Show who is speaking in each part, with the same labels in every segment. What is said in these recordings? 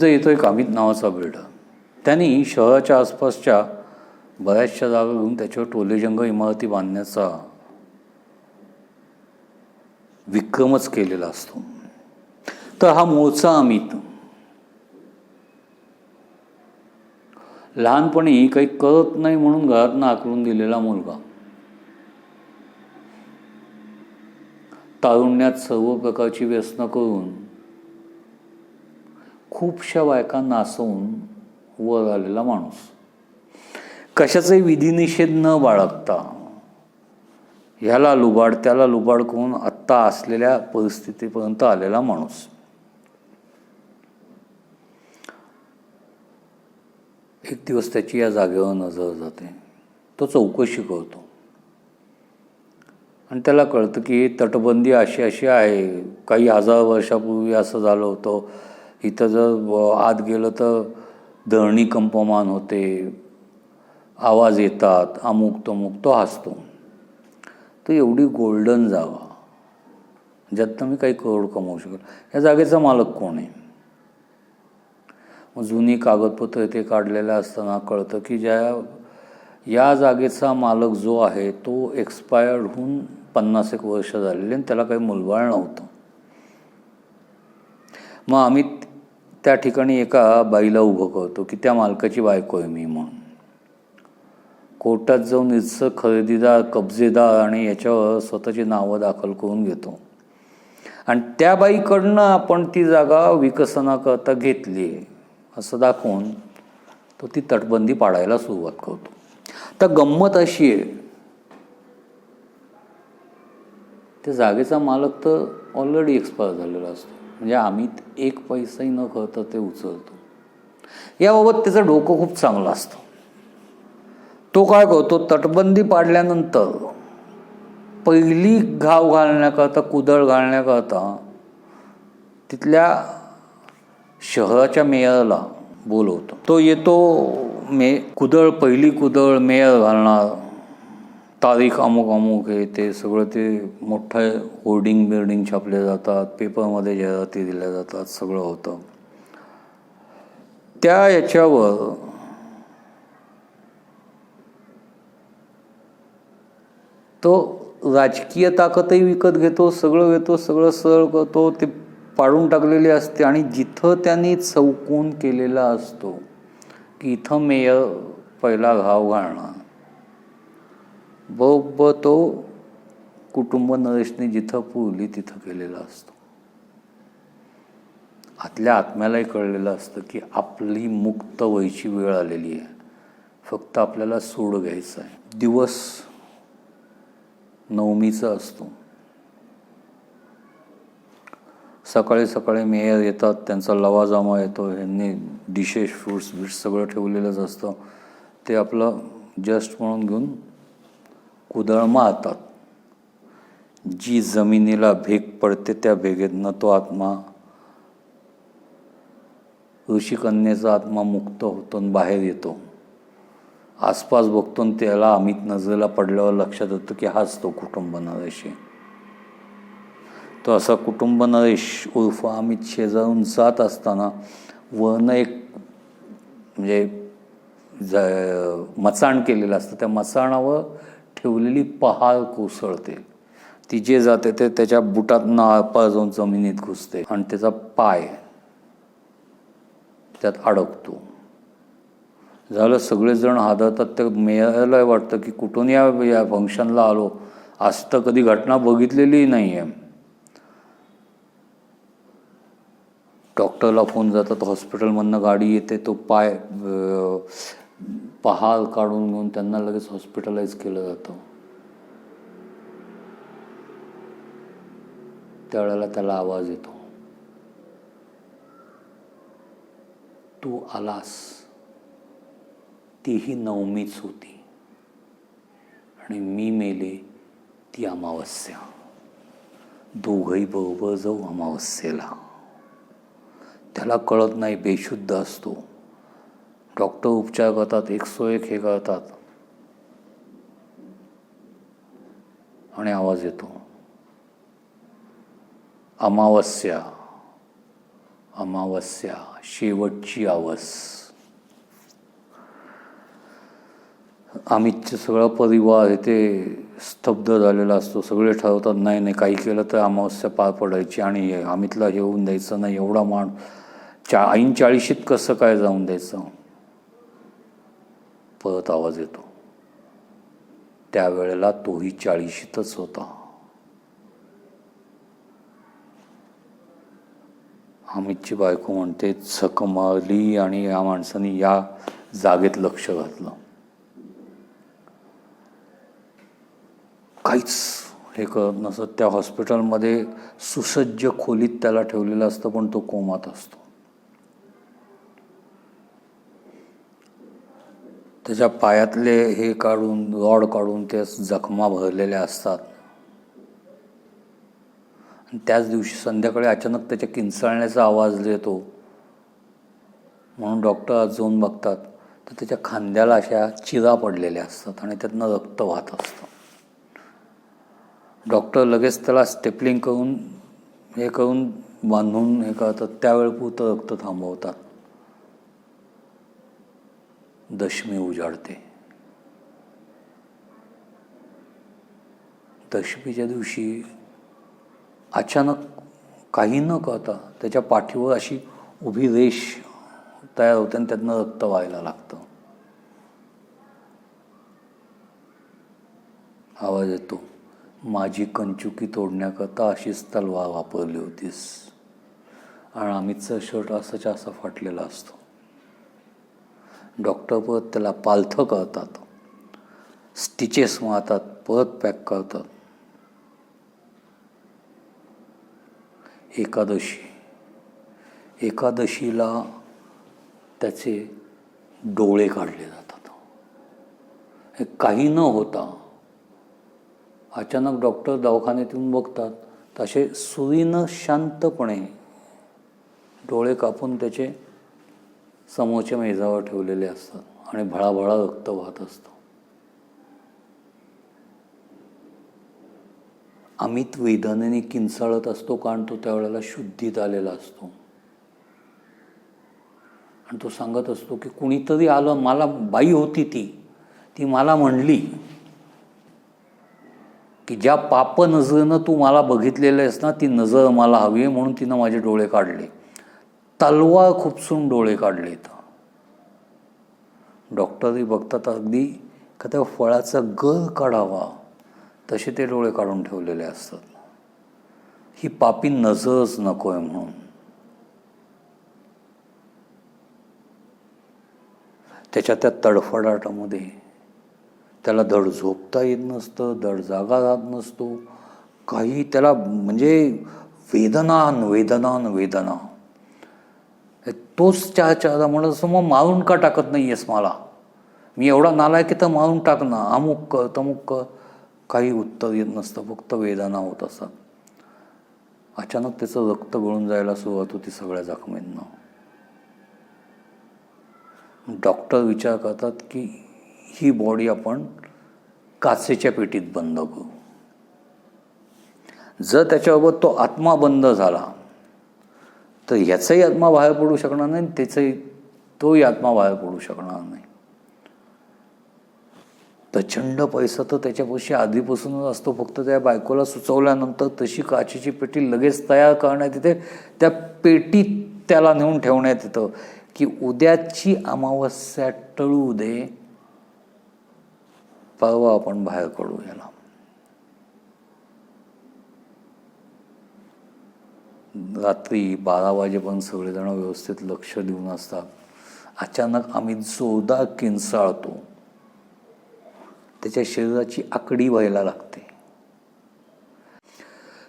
Speaker 1: तिथं येतो एक अमित नावाचा बिल्डर त्यांनी शहराच्या आसपासच्या बऱ्याचशा जागा घेऊन त्याच्यावर टोलेजंग इमारती बांधण्याचा विक्रमच केलेला असतो. तर हा मूळचा अमित. लहानपणी काही करत नाही म्हणून घरातनं आकलून दिलेला मुलगा. तारुण्यात सर्व प्रकारची व्यसनं करून खूपशा बायका नासवून वर आलेला माणूस. कशाचाही विधिनिषेध न बाळगता ह्याला लुबाड त्याला लुबाड करून आत्ता असलेल्या परिस्थितीपर्यंत आलेला माणूस. एक दिवस त्याची या जागेवर नजर जाते. तो चौकशी करतो. आणि त्याला कळतं की तटबंदी अशी अशी आहे. काही हजार वर्षापूर्वी असं झालं होतं. इथं जर आत गेलं तर दळणी कंपमान होते आवाज येतात अमुक तमुक तो हसतो. तर एवढी गोल्डन जागा ज्यात मी काही करोड कमवू शकेल या जागेचा मालक कोण आहे? मग जुनी कागदपत्र इथे काढलेलं असताना कळतं की ज्या या जागेचा मालक जो आहे तो एक्सपायर्ड होऊन पन्नास एक वर्ष झालेले आणि त्याला काही मुलबाळ नव्हतं. मग आम्ही त्या ठिकाणी एका बाईला उभं करतो की त्या मालकाची बायको आहे मी म्हणून. कोर्टात जाऊन इथचं खरेदीदार कब्जेदार आणि याच्यावर स्वतःची नावं दाखल करून घेतो. आणि त्या बाईकडनं आपण ती जागा विकसनाकरता घेतली आहे असं दाखवून तो ती तटबंदी पाडायला सुरुवात करतो. तर गंमत अशी आहे त्या जागेचा मालक तर ऑलरेडी एक्सपायर झालेला असतो. म्हणजे आम्ही एक पैसाही न करता ते उचलतो. याबाबत त्याचं डोकं खूप चांगलं असतं. तो काय करतो? तटबंदी पाडल्यानंतर पहिली घाव घालण्याकरता कुदळ घालण्याकरता तिथल्या शहराच्या मेयरला बोलवतो. तो येतो मे कुदळ पहिली कुदळ मेयर घालणार. तारीख अमुक अमुक आहे ते सगळं ते मोठं होर्डिंग बिल्डिंग छापले जातात पेपरमध्ये जाहिराती दिल्या जातात सगळं होतं. त्या याच्यावर तो राजकीय ताकदही विकत घेतो सगळं घेतो सगळं सरळ करतो ते पाडून टाकलेली असते आणि जिथं त्यांनी चौकून केलेला असतो की इथं मेयर पहिला घाव घालणार. ब तो कुटुंब नरेशने जिथं पुरली तिथं केलेला असतो. आतल्या आत्म्यालाही कळलेलं असतं की आपली मुक्त व्हायची वेळ आलेली आहे. फक्त आपल्याला सोड घ्यायचा आहे. दिवस नवमीचा असतो. सकाळी सकाळी मेयर येतात त्यांचा लवाजामा येतो ह्यांनी डिशेस फ्रूट्स बिट्स सगळं ठेवलेलंच असतं. ते आपलं जस्ट म्हणून घेऊन कुदळ मारतात. जी जमिनीला भेग पडते त्या भेगेतनं तो आत्मा ऋषिकन्येचा आत्मा मुक्त होतो आणि बाहेर येतो. आसपास बघतो आणि त्याला अमित नजरेला पडल्यावर लक्षात येतं की हाच तो कुटुंब नरेश आहे. तो असा कुटुंब नरेश उर्फ अमित शेजारून जात असताना वर्ण एक म्हणजे ज मचाण केलेलं असतं. त्या मचाणावर ठेवलेली पहाळ कोसळते. ती जे जाते ते त्याच्या बुटात आरपार जाऊन जमिनीत घुसते आणि त्याचा पाय त्यात अडकतो. झालं सगळेजण हादरतात. तर मेयरला वाटतं की कुठून या या फंक्शनला आलो? आज तर कधी घटना बघितलेली नाही आहे डॉक्टरला फोन जातात. हॉस्पिटलमधनं गाडी येते. तो पाय पहाल काढून घेऊन त्यांना लगेच हॉस्पिटलाइज केलं जातं. त्यावेळेला त्याला आवाज येतो. तू आलास. तीही नवमीच होती. आणि मी मेले ती अमावस्या. दोघही बरोबर जाऊ अमावस्येला. त्याला कळत नाही बेशुद्ध असतो. डॉक्टर उपचार करतात एकसो एक हे करतात. आणि आवाज येतो. अमावस्या अमावस्या शेवटची आवस अमितचे सगळा परिवार आहे ते स्तब्ध झालेला असतो. सगळे ठरवतात नाही नाही काही केलं तर अमावस्या पार पडायची आणि अमितला येऊन द्यायचं नाही. एवढा मान चा ऐन चाळीशीत कसं काय जाऊन द्यायचं? परत आवाज येतो. त्यावेळेला तोही चाळीशीतच होता. अमितची बायको म्हणते झक आणि या माणसाने या जागेत लक्ष घातलं. काहीच हे कळत नसत. त्या हॉस्पिटलमध्ये सुसज्ज खोलीत त्याला ठेवलेलं असतं पण तो कोमात असतो. त्याच्या पायातले हे काढून रॉड काढून ते जखमा भरलेल्या असतात. आणि त्याच दिवशी संध्याकाळी अचानक त्याच्या किंचाळण्याचा आवाज येतो. म्हणून डॉक्टर आज जाऊन बघतात तर त्याच्या खांद्याला अशा चिरा पडलेल्या असतात आणि त्यातनं रक्त वाहत असतं. डॉक्टर लगेच त्याला स्टेपलिंग करून हे करून बांधून हे करतात. त्यावेळेपुरतं रक्त थांबवतात. दशमी उजाडते. दशमीच्या दिवशी अचानक काही न कळता त्याच्या पाठीवर अशी उभी रेष तयार होते आणि त्यातनं रक्त व्हायला लागतं. आवाज येतो माझी कंचुकी तोडण्याकरता अशीच तलवार वापरली होतीस. आणि अमितचा शर्ट असाच्या असा फाटलेला असतो. डॉक्टर परत त्याला पालथं करतात. स्टिचेस मारतात परत पॅक करतात. एकादशी. एकादशीला त्याचे डोळे काढले जातात. हे काही न होता अचानक डॉक्टर दवाखान्यातून बघतात तसे सुईनं शांतपणे डोळे कापून त्याचे समोरच्या मेजावर ठेवलेले असतात आणि भळाभळा रक्त वाहत असतं. अमित वेदनेने किंचाळत असतो कारण तो त्यावेळेला शुद्धीत आलेला असतो. आणि तो सांगत असतो की कुणीतरी आलं मला बाई होती ती ती मला म्हणली की ज्या पाप नजरेनं तू मला बघितलेलं आहेस ना ती नजर मला हवी आहे म्हणून तिनं माझे डोळे काढले. तलवार खुपसून डोळे काढलेत डॉक्टरही बघतात अगदी का त्या फळाचा गर काढावा. तसे ते डोळे काढून ठेवलेले असतात. ही पापी नजरच नको आहे म्हणून. त्याच्या त्या तडफडाटामध्ये त्याला धड झोपता येत नसतं धड जागा राहत नसतो. काही त्याला म्हणजे वेदनान वेदनान वेदना. तोच चार चारा म्हणत असं मग मारून का टाकत नाही आहेस मला? मी एवढा नालाय की तर मारून टाक ना. अमुक कर तमुक कर. काही उत्तर येत नसतं. फक्त वेदना होत असतात. अचानक त्याचं रक्त गळून जायला सुरुवात होती सगळ्या जखमींना. डॉक्टर विचार करतात की ही बॉडी आपण काचेच्या पेटीत बंद करू. जर त्याच्याबरोबर तो आत्मा बंद झाला तर ह्याचाही आत्मा बाहेर पडू शकणार नाही त्याचाही तोही आत्मा बाहेर पडू शकणार नाही. प्रचंड पैसा तर त्याच्यापाशी आधीपासूनच असतो फक्त त्या बायकोला सुचवल्यानंतर तशी काचेची पेटी लगेच तयार करण्यात येते त्या पेटीत त्याला नेऊन ठेवण्यात येतं की उद्याची अमावस्या टळू दे परवा आपण बाहेर पडू याला. रात्री बारा वाजेपर्यंत सगळेजण व्यवस्थित लक्ष देऊन असतात. अचानक आम्ही जोरदार किंचाळतो त्याच्या शरीराची आकडी व्हायला लागते.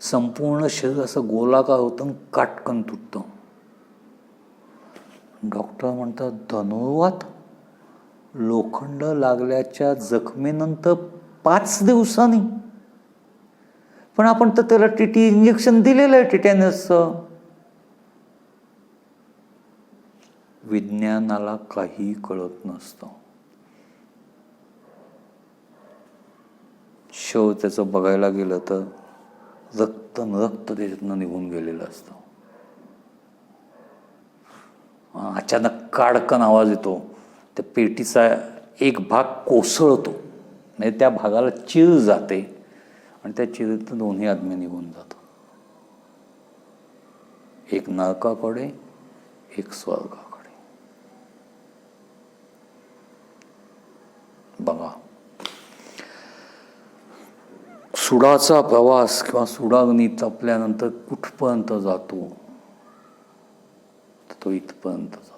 Speaker 1: संपूर्ण शरीर असं गोलाकार होतं आणि काटकन तुटतं. डॉक्टर म्हणतात धनुर्वात लोखंड लागल्याच्या जखमेनंतर पाच दिवसांनी पण आपण तर त्याला टीटी इंजेक्शन दिलेलं आहे टिटॅनसचं विज्ञानाला काही कळत नसतं. शव त्याचं बघायला गेलं तर रक्त रक्त त्याच्यातनं निघून गेलेलं असतं. अचानक काडकन आवाज येतो. त्या पेटीचा एक भाग कोसळतो. म्हणजे त्या भागाला चीर जाते. आणि त्या चिरीत दोन्ही आदमी निघून जातात एक नरकाकडे एक स्वर्गाकडे. बघा. सुडाचा प्रवास किंवा सुडाग्नी तपल्यानंतर कुठपर्यंत जातो? तर तो इथपर्यंत जातो.